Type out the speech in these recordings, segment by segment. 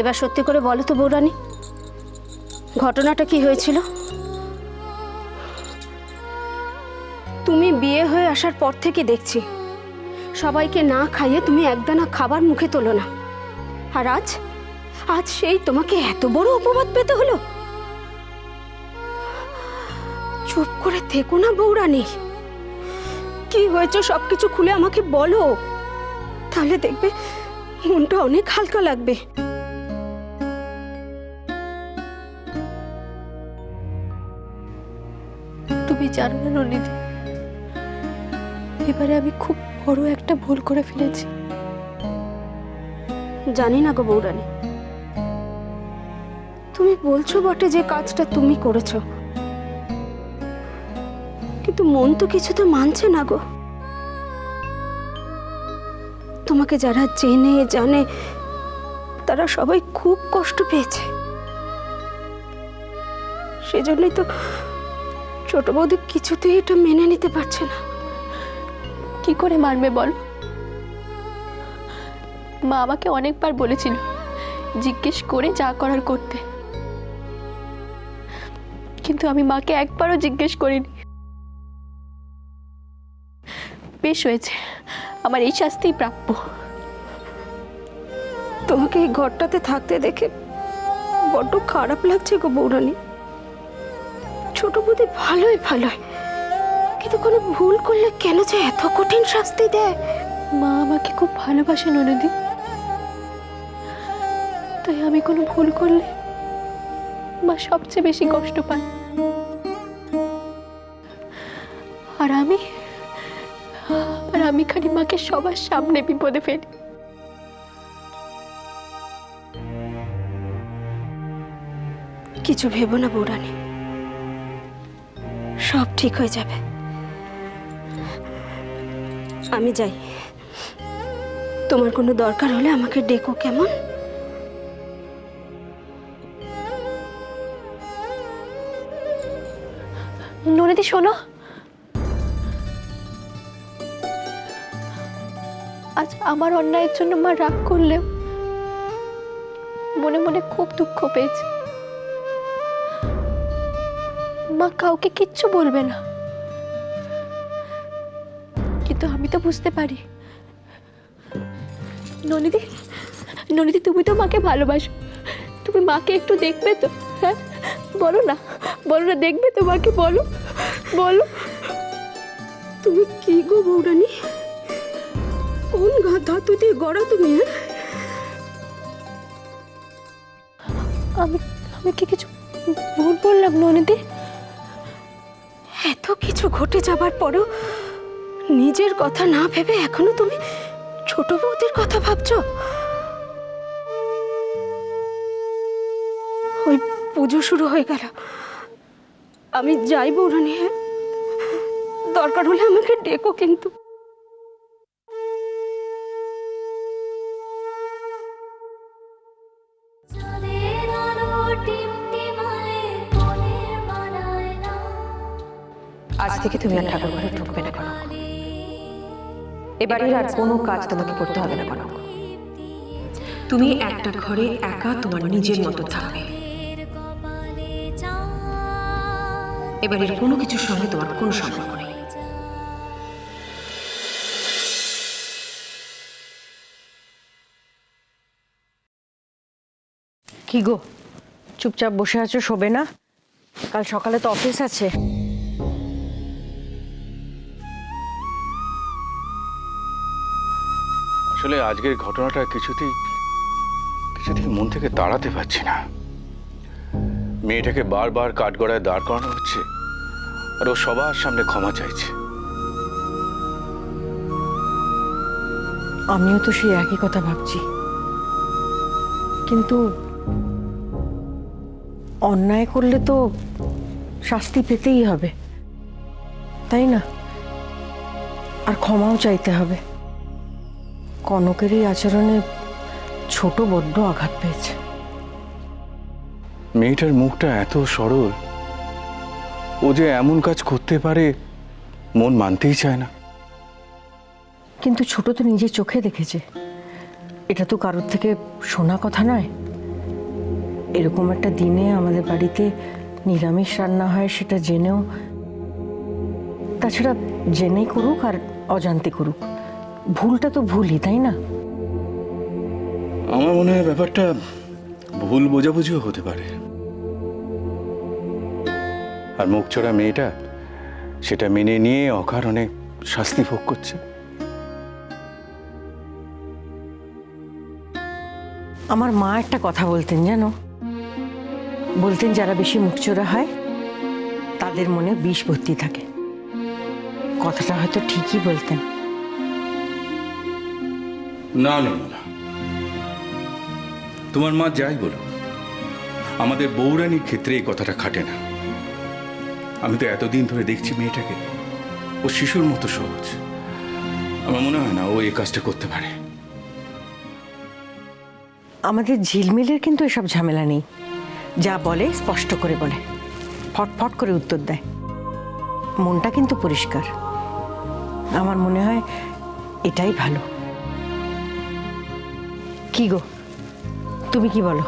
এবার সত্যি করে বলো তো বৌরানী, ঘটনাটা কি হয়েছিল? তুমি বিয়ে হয়ে আসার পর থেকে দেখছি, সবাইকে না খাইয়ে তুমি একদানা খাবার মুখে তোলো না। আর আজ আজ সেই তোমাকে এত বড় অপবাদ পেতে হলো? চুপ করে থেকো না বৌরানী। কি হয়েছে সবকিছু খুলে আমাকে বলো। তাহলে দেখবে মনটা অনেক হালকা লাগবে। তুমি জানো না এবারে আমি খুব বড় একটা ভুল করে ফেলেছি। জানি না গো বৌরানী। তুমি বলছো বটে যে কাজটা তুমি করেছ। কিন্তু মন তো কিছু তো মানছে না গো। তোমাকে যারা চেনে, জানে, তারা সবাই খুব কষ্ট পেয়েছে। সেজন্যই তো ছোট বৌদি কিছুতেই এটা মেনে নিতে পারছে না। কি করে মানবে বল? মা আমাকে অনেকবার বলেছিল জিজ্ঞেস করে যা করার করতে। কিন্তু আমি মাকে একবারও জিজ্ঞেস করিনি। বেশ হয়েছে আমার এই শাস্তিই প্রাপ্য। তোমাকে এই ঘরটাতে থাকতে দেখে বড্ড খারাপ লাগছে গো বৌরানী। ছোট বুদ্ধি ভালোই ভালোই। কিন্তু কোনো ভুল করলে কেন যে এত কঠিন শাস্তি দেয়? মা আমাকে খুব ভালোবাসে ননদি তাই আমি কোনো ভুল করলে মা সবচেয়ে বেশি কষ্ট পায় আর আমি আর আমি খালি মাকে সবার সামনে বিপদে ফেলি। কিছু ভেবো না বৌরানী। সব ঠিক হয়ে যাবে। আমি যাই। তোমার কোনো দরকার হলে আমাকে ডেকো, কেমন? ননিদি, শোনো। আজ আমার অন্যায়ের জন্য মা রাগ করলেও মনে মনে খুব দুঃখ পেয়েছে। মা কাউকে কিচ্ছু বলবে না। কিন্তু আমি তো বুঝতে পারি। ননিদি ননিদি, তুমি তো মাকে ভালোবাসো। তুমি মাকে একটু দেখবে তো হ্যাঁ? বলো না বলো না, দেখবে তো মাকে, বলো বলো। তুমি কি গো বৌরানী? কোন ধাতু দিয়ে গড়া তুমি হ্যাঁ? আমি আমি কি কিছু ভুল বললাম ননিদি? কিছু ঘটে যাবার পরও নিজের কথা না ভেবে এখনও তুমি ছোট বৌদির কথা ভাবছ? ওই পুজো শুরু হয়ে গেল। আমি যাই বৌরানি হ্যাঁ দরকার হলে আমাকে ডেকো কিন্তু। আজ থেকে তুমি আর ঠাকুর ঘরে ঢুকবে না কনক এবারের আর কোনো কাজ তোমাকে করতে হবে না কনক তুমি একটা ঘরে একা তোমার নিজের মতো থাকবে। এবারের কোনো কিছুর সঙ্গে তোমার কোনো সম্পর্ক নেই। কি গো? চুপচাপ বসে আছো, শোবে না? কাল সকালে তো অফিস আছে। আসলে আজকের ঘটনাটা কিছুতেই কিছুতেই মন থেকে তাড়াতে পারছি না। মেয়েটাকে বারবার কাঠগড়ায় দাঁড় করানো হচ্ছে আর ও সবার সামনে ক্ষমা চাইছে। আমিও তো সেই একই কথা ভাবছি। কিন্তু অন্যায় করলে তো শাস্তি পেতেই হবে। তাই না? আর ক্ষমাও চাইতে হবে। কনকের এই আচরণে ছোট বড্ড আঘাত পেয়েছে। মেয়েটার মুখটা এত সরল ও যে এমন কাজ করতে পারে মন মানতেই চায় না। কিন্তু ছোট তো নিজের চোখে দেখেছে। এটা তো কারোর থেকে শোনা কথা নয়। এরকম একটা দিনে আমাদের বাড়িতে নিরামিষ রান্না হয় সেটা জেনেও তাছাড়া জেনেই করুক আর অজান্তে করুক। ভুলটা তো ভুলই তাই না? আমার মনে হয় ব্যাপারটা ভুল বোঝাবুঝিও হতে পারে। আর মুখ মুখচোরা মেয়েটা সেটা মেনে নিয়ে অকারণে শাস্তি ভোগ করছে। আমার মা একটা কথা বলতেন জানো? বলতেন যারা বেশি মুখচোরা হয় তাদের মনে বিষ ভর্তি থাকে। কথাটা হয়তো ঠিকই বলতেন। না না না, তোমার মা যাই বলো। আমাদের বৌরানির ক্ষেত্রে এই কথাটা খাটে না। আমি তো এতদিন ধরে দেখছি মেয়েটাকে। ও শিশুর মতো সহজ। আমার মনে হয় না ও এই কাজটা করতে পারে। আমাদের ঝিলমিলের কিন্তু এসব ঝামেলা নেই। যা বলে স্পষ্ট করে বলে। ফটফট করে উত্তর দেয়। মনটা কিন্তু পরিষ্কার। আমার মনে হয় এটাই ভালো। কি গো? তুমি কি বলো?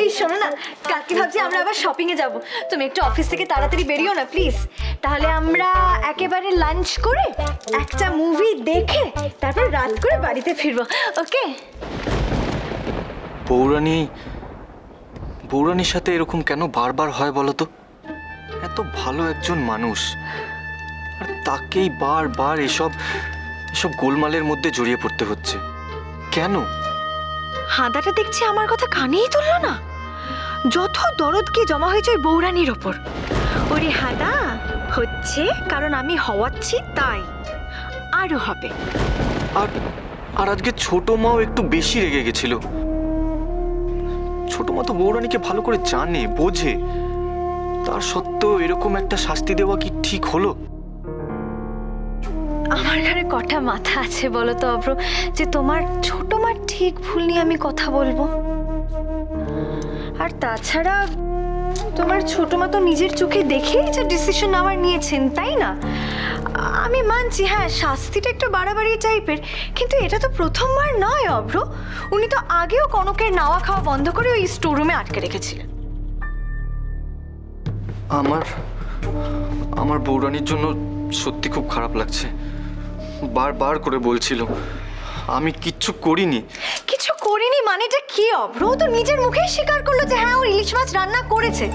এই শোনো না, কালকে ভাবছি আমরা আবার শপিং এ যাব। তুমি একটু অফিস থেকে তাড়াতাড়ি বেরিও না প্লিজ তাহলে আমরা একেবারে লাঞ্চ করে একটা মুভি দেখে তারপর রাত করে বাড়িতে ফিরবো। ওকে বৌরানী বৌরানীর সাথে এরকম কেন বারবার হয় বলো তো? এত ভালো একজন মানুষ। আর তাকেই বারবার এসব এসব গোলমালের মধ্যে জড়িয়ে পড়তে হচ্ছে। কেন? হাদাটা দেখছি আমার কথা কানেই তুললো না। যত দরদ কি জমা হয়েছে ওই বৌরানির ওপর। ওরে হাদা হচ্ছে কারণ আমি হওয়াচ্ছি তাই। আরও হবে। আর আর আজকে ছোট মাও একটু বেশি রেগে গেছিল। ছোট মা তো বৌরানীকে ভালো করে জানে বোঝে। তার সত্ত্বেও এরকম একটা শাস্তি দেওয়া কি ঠিক হলো? আমার ঘরে কটা মাথা আছে বলো তো অব্র যে তোমার ছোট মার ঠিক ভুল নিয়ে আমি কথা বলব? আর তাছাড়া তোমার ছোট মা তো নিজের চোখে দেখেই যে ডিসিশন নেওয়ার নিয়েছেন, তাই না? আমি মানছি হ্যাঁ শাস্তিটা একটু বাড়াবাড়ি টাইপের কিন্তু এটা তো প্রথমবার নয়, অভ্র। উনি তো আগেও কনকের নাওয়া খাওয়া বন্ধ করে ওই স্টোররুমে আটকে রেখেছিলেন। আমার আমার বৌরানীর জন্য সত্যি খুব খারাপ লাগছে। বারবার করে বলছিল আমি কিচ্ছু করিনি। কিছু করিনি মানেটা কি অভ্র? ও তো নিজের মুখেই স্বীকার করল যে হ্যাঁ ও ইলিশ মাছ রান্না করেছে।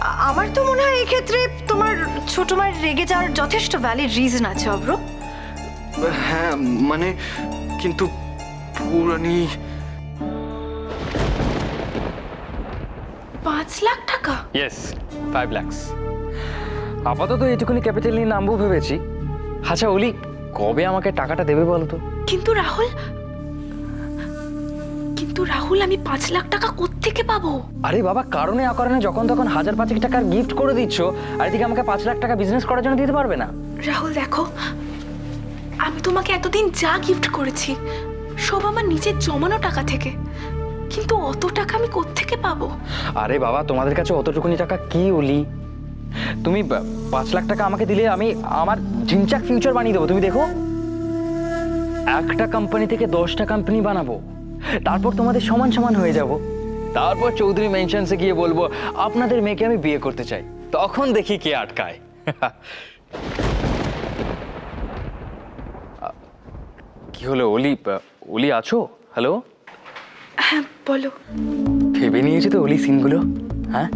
আ- আমার তো মনে হয় এক্ষেত্রে তোমার ছোট মায়ের রেগে যাওয়ার যথেষ্ট ভ্যালিড রিজন আছে অভ্র। হ্যাঁ মানে কিন্তু বৌরানী পাঁচ লাখ টাকা? ইয়েস ফাইভ ল্যাক্স আপাতত এইটুকুনি ক্যাপিটাল নিয়ে নামবো ভেবেছি। আচ্ছা ওলি কবে আমাকে টাকাটা দেবে বলো তো কিন্তু রাহুল কিন্তু রাহুল আমি পাঁচ লাখ টাকা কোত্থেকে পাবো? আরে বাবা কারণে অকারণে যখন তখন হাজার পাঁচেক টাকার গিফট করে দিচ্ছ আর এদিকে আমাকে পাঁচ লাখ টাকা বিজনেস করার জন্য দিতে পারবে না। রাহুল দেখো আমি তোমাকে এতদিন যা গিফট করেছি সব আমার নিজের জমানো টাকা থেকে। কিন্তু অত টাকা আমি কোত্থেকে পাবো? আরে বাবা তোমাদের কাছে অতটুকুনি টাকা কি ওলি তুমি পাঁচ লাখ টাকা আমাকে দিলে আমি আমার ঝিনচাক ফিউচার বানিয়ে দেবো তুমি দেখো। একটা কোম্পানি থেকে দশটা কোম্পানি বানাবো। তারপর তোমাদের সমান সমান হয়ে যাব। তারপর চৌধুরী মেনশনসে গিয়ে বলব আপনাদের মেয়েকে আমি বিয়ে করতে চাই। তখন দেখি কে আটকায়। কি হলো? অলি অলি আছো? হ্যালো? হ্যাঁ বলো। ভেবে নিয়েছি তো অলি সিনগুলো হ্যাঁ?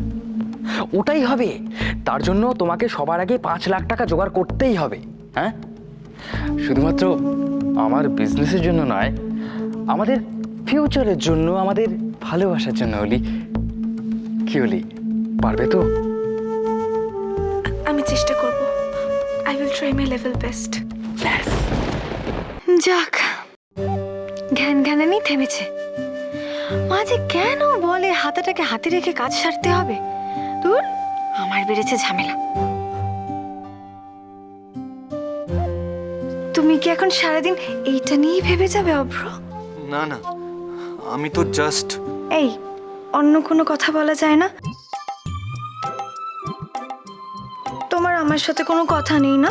ওটাই হবে। তার জন্য তোমাকে সবার আগে পাঁচ লাখ টাকা জোগাড় করতেই হবে। হ্যাঁ? শুধুমাত্র বিজনেসের জন্য নয় আমাদের ফিউচারের জন্য আমাদের ভালোবাসার জন্য অলি। কি অলি পারবে তো? আমি চেষ্টা করব। I will try my level best যাক জ্ঞান জ্ঞানানি থেমেছে। মা যে কেন বলে হাতাটাকে হাতে রেখে কাজ সারতে হবে? দূর আমার বেড়েছে ঝামেলা। তুমি কি এখন সারাদিন এইটা নিয়েই ভেবে যাবে অভ্র? না না। আমি তো জাস্ট এই অন্য কোনো কথা বলা যায় না? তোমার আমার সাথে কোনো কথা নেই না?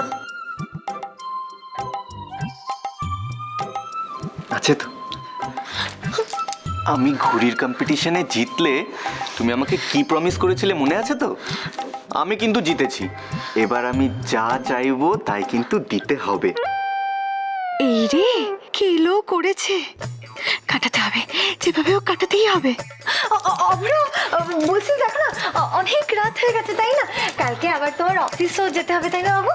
আছে তো আমি ঘুড়ির কম্পিটিশনে জিতলে তুমি আমাকে কি প্রমিস করেছিলে মনে আছে তো? আমি কিন্তু জিতেছি। এবার আমি যা চাইব তাই কিন্তু দিতে হবে। এই রে কিলো করেছে? কাটাতে হবে যেভাবে হোক কাটাতেই হবে। অভ্র বলছি দেখ না অনেক রাত হয়ে গেছে তাই না? কালকে আবার তোমার অফিসও যেতে হবে তাই না বাবু?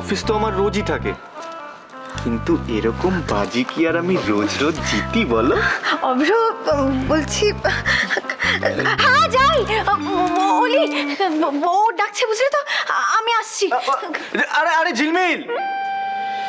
অফিস তো আমার রোজই থাকে। কিন্তু এরকম বাজি কি আর আমি রোজ রোজ জিতি বলো? অভ্র বলছি হ্যাঁ যাই। ওলি ও ডাকছে বুঝলে তো? আমি আসছি। আরে আরে ঝিলমিল!